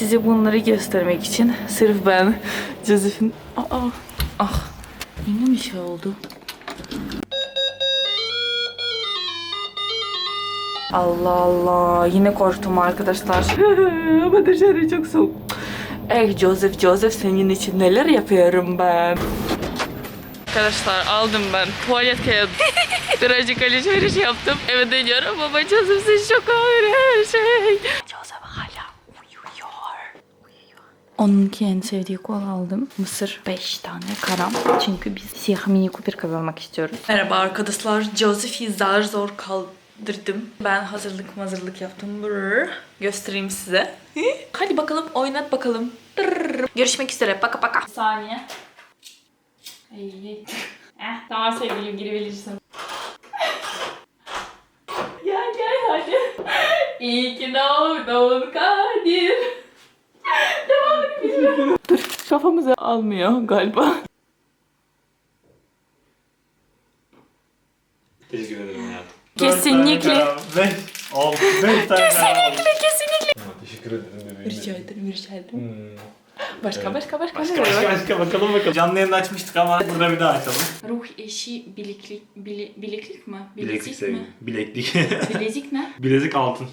size bunları göstermek için sırf ben Joseph'in... Aa, ah yine mi şey oldu? Allah Allah yine korktum arkadaşlar. Ama dışarı çok soğuk. Eh Joseph Joseph senin için neler yapıyorum ben. Arkadaşlar aldım ben tuvalet kağıdı. Birazcık alışveriş yaptım. Eve dönüyorum baba Joseph sen çok ağır her şey. Onunki en sevdiği kol aldım. Mısır 5 tane karam. Çünkü biz siyah mini Cooper kazanmak istiyoruz. Merhaba arkadaşlar. Joseph'i zar zor kaldırdım. Ben hazırlık hazırlık yaptım. Brrr. Göstereyim size. Hadi bakalım oynat bakalım. Brrr. Görüşmek üzere. Paka paka. Bir saniye. İyi. Eh, tamam sevgilim girebilirsin. gel gel hadi. İyi ki doğdun Kadir. Dur kafamıza almıyor galiba. Teşekkür ederim hayatım. Kesinlikle. 5, 6, 5 tane Kesinlikle kesinlikle. Teşekkür ederim bebeğim. Rica ederim rica ederim. Hmm. Başka Evet. başka başka. Başka başka başka bakalım bakalım. Canlı yayında açmıştık ama burada bir daha açalım. Ruh eşi bileklik, bile, bileklik mi? Bileklik mi? sevgilim. Bileklik. Bilezik ne? Bilezik altın.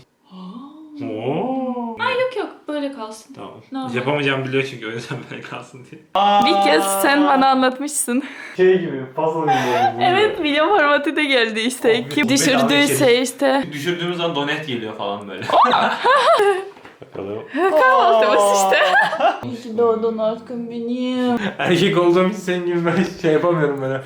Oo. Ay yok yok böyle kalsın. Tamam. Normal. Yapamayacağım biliyor çünkü o yüzden böyle kalsın diye. Bir kez sen bana anlatmışsın. Şey gibi puzzle gibi. Evet video formatı da geldi işte. Abi, Kim bu bedava düşürdüyse içerik. işte. Düşürdüğümüz zaman donet geliyor falan böyle. Bakalım. Kahvaltımız işte. İyi ki doğdun aşkım benim. Erkek olduğum için senin gibi böyle şey yapamıyorum böyle.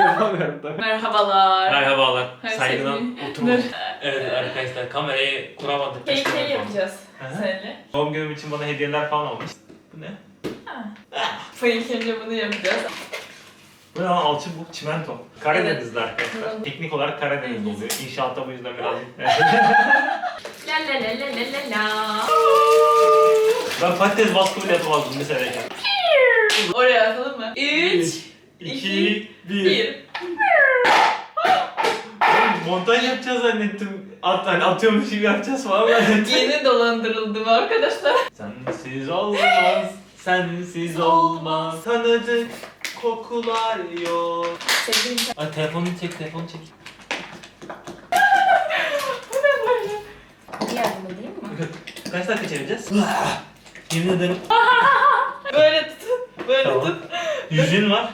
Yapamıyorum tabii. Merhabalar. Merhabalar. Hay Saygıdan sevgilim. oturun. evet arkadaşlar kamerayı kuramadık. Şey, Keşke şey yapacağız seninle. Doğum günüm için bana hediyeler falan almış. Bu ne? İlk önce bunu yapacağız. Bu ne lan alçı bu çimento. Karadeniz'de arkadaşlar. Teknik olarak Karadeniz'de oluyor. İnşaatta bu yüzden biraz... La la la la la la la. ben patates baskı bile yapamazdım lisedeyken. Oraya atalım mı? 3, 2, 1. 1. Montaj yapacağız zannettim. At, hani atıyormuş gibi yapacağız falan zannettim. Yeni dolandırıldım arkadaşlar. Sensiz olmaz, sensiz olmaz. Tanıdık kokular yok. Sevgilim sen. Ay telefonunu çek, telefonu çek. Bu ne böyle? Yardım edeyim mi? Kaç dakika çevireceğiz? Yemin ederim. Böyle tutun. Böyle Tamam. tut. Yüzün var.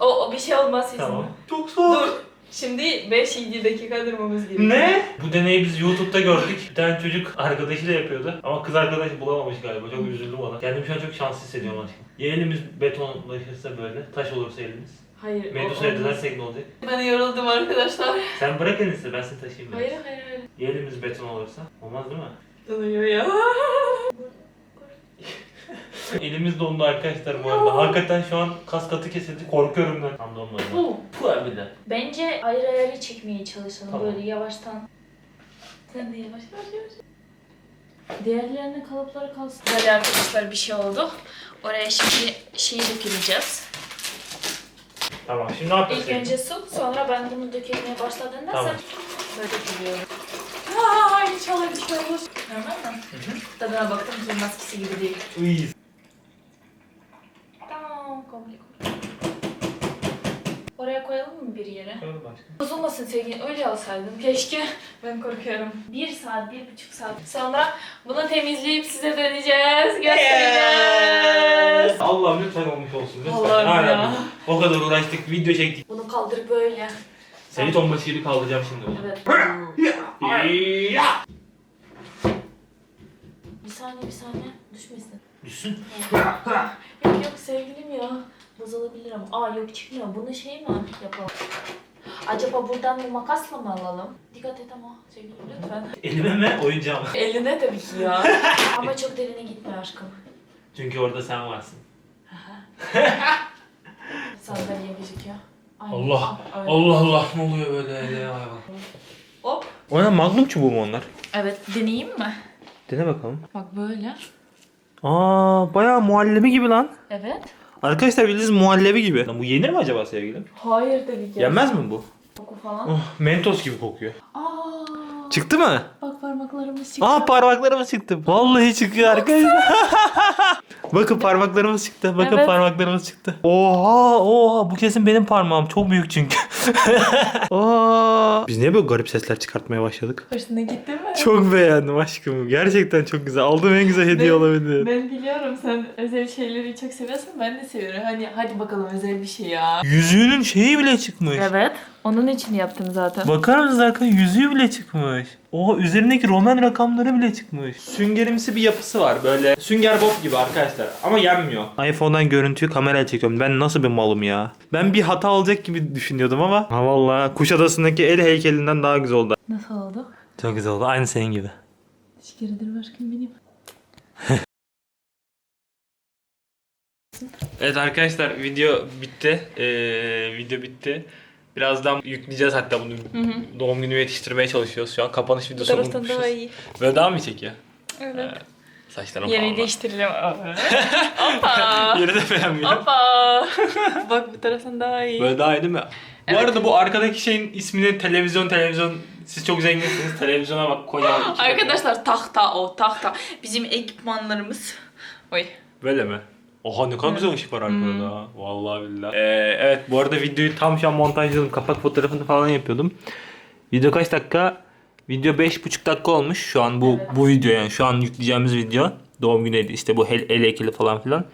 O, o bir şey olmaz sesin. Tamam. Çok soğuk. Dur. Şimdi 5-7 dakika durmamız gerekiyor. Ne? Bu deneyi biz YouTube'da gördük. Bir tane çocuk arkadaşıyla yapıyordu. Ama kız arkadaş bulamamış galiba. Çok üzüldüm ona. Kendimi şu an çok şanslı hissediyorum aşkım. Ya elimiz betonlaşırsa böyle, taş olursa elimiz. Hayır. o Medusa'ya olmaz. dönersek ne olacak? Ben yoruldum arkadaşlar. Sen bırak en iyisi ben seni taşıyayım. Hayır hayır hayır. Ya elimiz beton olursa? Olmaz değil mi? Donuyor ya. Elimiz dondu arkadaşlar bu arada. Hakikaten şu an kas katı kesildi. Korkuyorum ben. Tam donmadı. Bu. Puh bir de. Bence ayrı ayrı çekmeye çalışalım Tamam. böyle yavaştan. Sen de yavaş yavaş yavaş. Diğerlerine kalıpları kalsın. Böyle arkadaşlar bir şey oldu. Oraya şimdi şey döküleceğiz. Tamam şimdi ne yapacağız? İlk önce su, sonra ben bunu dökülmeye başladığında Tamam. sen böyle dökülüyorum. Şey olur. Normal mi? Tadına baktım, tuz maskesi gibi değil. Uy. Tamam, komple koy. Oraya koyalım mı bir yere? Koyalım başka. Bozulmasın sevgili, öyle alsaydım. Keşke. Ben korkuyorum. Bir saat, bir buçuk saat sonra bunu temizleyip size döneceğiz. Göstereceğiz. Allah'ım lütfen olmuş olsun. Lütfen. Allah'ım ya. O kadar uğraştık, video çektik. Bunu kaldır böyle. Seni tombaşı gibi kaldıracağım şimdi. Evet. Ya. Saniye, bir saniye. Düşmesin. Düşsün. Yok yok sevgilim ya. Bozulabilir ama. Aa yok çıkmıyor. Bunu şey mi yapalım? Acaba buradan bir makasla mı alalım? Dikkat et ama sevgilim lütfen. Elime mi oyuncağım? Eline tabii ki ya. ama çok derine gitme aşkım. Çünkü orada sen varsın. Sandalye gözüküyor. Aynen. Allah. Öyle. Allah Allah ne oluyor böyle ya hayvan. Hop. O ne magnum çubuğu mu onlar? Evet deneyeyim mi? Dene bakalım. Bak böyle. Aa bayağı muhallebi gibi lan. Evet. Arkadaşlar bildiğiniz muhallebi gibi. Lan bu yenir mi acaba sevgilim? Hayır tabii ki. Yenmez mi bu? Koku falan. Oh, mentos gibi kokuyor. Aa Çıktı mı? Bak parmaklarımız çıktı. Aa parmaklarımız çıktı. Vallahi çıkıyor arkadaşlar. Bakın parmaklarımız çıktı. Bakın Evet. parmaklarımız çıktı. Oha oha bu kesin benim parmağım. Çok büyük çünkü. Aa. Biz niye böyle garip sesler çıkartmaya başladık? Hoşuna gitti mi? Çok beğendim aşkım. Gerçekten çok güzel. Aldığım en güzel hediye Ben- olabilir. Ben biliyorum sen özel şeyleri çok seviyorsun. Ben de seviyorum. Hani hadi bakalım özel bir şey ya. Yüzüğünün şeyi bile çıkmış. Evet. Onun için yaptım zaten. Bakar mısınız arkadaşlar yüzüğü bile çıkmış. O üzerindeki Roman rakamları bile çıkmış. Süngerimsi bir yapısı var böyle. Sünger Bob gibi arkadaşlar ama yenmiyor. iPhone'dan görüntüyü kameraya çekiyorum. Ben nasıl bir malım ya. Ben bir hata olacak gibi düşünüyordum ama. Ha valla Kuşadası'ndaki el heykelinden daha güzel oldu. Nasıl oldu? Çok güzel oldu. Aynı senin gibi. Teşekkür ederim aşkım benim. Evet arkadaşlar video bitti. Ee, video bitti. Birazdan yükleyeceğiz hatta bunu. Doğum günü yetiştirmeye çalışıyoruz şu an. Kapanış Bu videosu taraftan bulmuşuz. daha iyi. Böyle daha mı çekiyor? Evet. Saçlarım Yeri falan. değiştirelim. Hoppa. Yeri de beğenmiyorum. Hoppa. Bak bu taraftan daha iyi. Böyle daha iyi değil mi? Bu arada bu arkadaki şeyin ismini televizyon televizyon siz çok zenginsiniz. Televizyona bak kocaman. iki Arkadaşlar tahta o tahta. Bizim ekipmanlarımız. Oy. dakika. Böyle mi? Oha ne kadar güzel ışık var arkada da. Vallahi billahi. Ee, evet bu arada videoyu tam şu an montajladım. Kapak fotoğrafını falan yapıyordum. Video kaç dakika? Video 5,5 dakika olmuş şu an bu bu video yani şu an yükleyeceğimiz video. Doğum günüydü işte bu el, el ekili falan filan.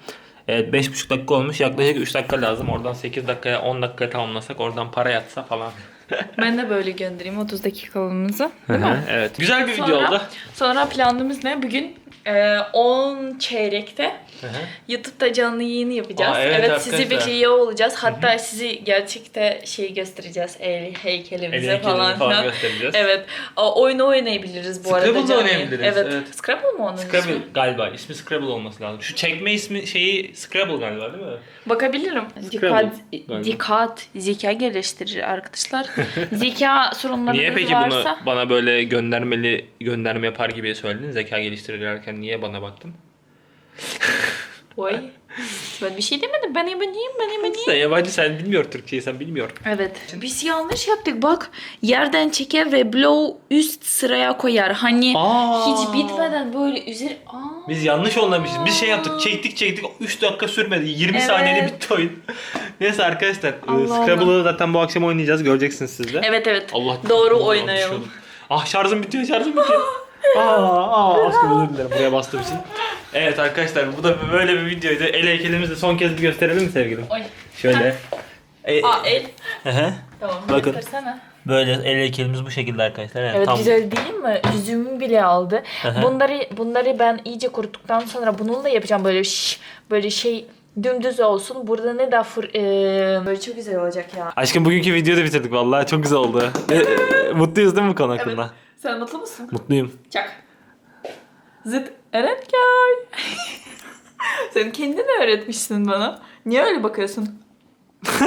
Evet 5,5 dakika olmuş. Yaklaşık 3 dakika lazım. Oradan 8 dakikaya 10 dakikaya tamamlasak oradan para yatsa falan. Ben de böyle göndereyim 30 dakikalığımızı. Değil mi? evet. Güzel bir video Sonra- oldu. Sonra planımız ne? Bugün e, 10 çeyrekte Hı hı. YouTube'da canlı yayını yapacağız. Aa, evet evet sizi bekliyor olacağız. Hatta sizi gerçekte şey göstereceğiz. El heykelimizi El falan falan, göstereceğiz. Evet. O, oyunu oynayabiliriz bu arada. da canlı oynayabiliriz, yayın. Evet. evet. Scrabble mı onun Scrabble ismi? galiba. İsmi Scrabble olması lazım. Şu çekme ismi şeyi Scrabble galiba değil mi? Bakabilirim. Dikkat, galiba. dikkat, zeka geliştirir arkadaşlar. zeka sorunlarınız Niye peki varsa. bunu bana böyle göndermeli gönderme yapar gibi söyledin? Zeka geliştirirken niye bana baktın? Oy. Ben bir şey demedim. Ben yabancıyım, ben yabancıyım. Sen yabancı sen bilmiyor Türkçeyi sen bilmiyor. Evet. Biz yanlış yaptık. Bak yerden çeker ve blow üst sıraya koyar. Hani Aa. hiç bitmeden böyle üzeri... Aa. Biz yanlış anlamışız. Biz şey yaptık çektik çektik 3 dakika sürmedi. 20 Evet. saniyede bitti oyun. Neyse arkadaşlar e, Allah Scrabble'ı zaten bu akşam oynayacağız göreceksiniz siz de. Evet evet. Allah Doğru Allah, oynayalım. düşüyordum. Ah şarjım bitiyor şarjım bitiyor. aa, aa aşkım özür dilerim buraya bastığım için. Evet arkadaşlar bu da böyle bir videoydu. El heykelimizi son kez bir gösterelim mi sevgilim? Oy. Şöyle. E, Aa el. hı hı. Tamam. Bakın. Göstersene. böyle el heykelimiz bu şekilde arkadaşlar. Yani Evet tam güzel değil mi? Yüzümü bile aldı. hı. bunları bunları ben iyice kuruttuktan sonra bununla yapacağım böyle şş, böyle şey dümdüz olsun. Burada ne daha fır, eee, böyle çok güzel olacak ya. Aşkım bugünkü videoyu da bitirdik vallahi çok güzel oldu. E, e, mutluyuz değil mi bu konu hakkında? Sen mutlu musun? Mutluyum. Çak. Zıt Erenköy. Sen kendin öğretmişsin bana. Niye öyle bakıyorsun?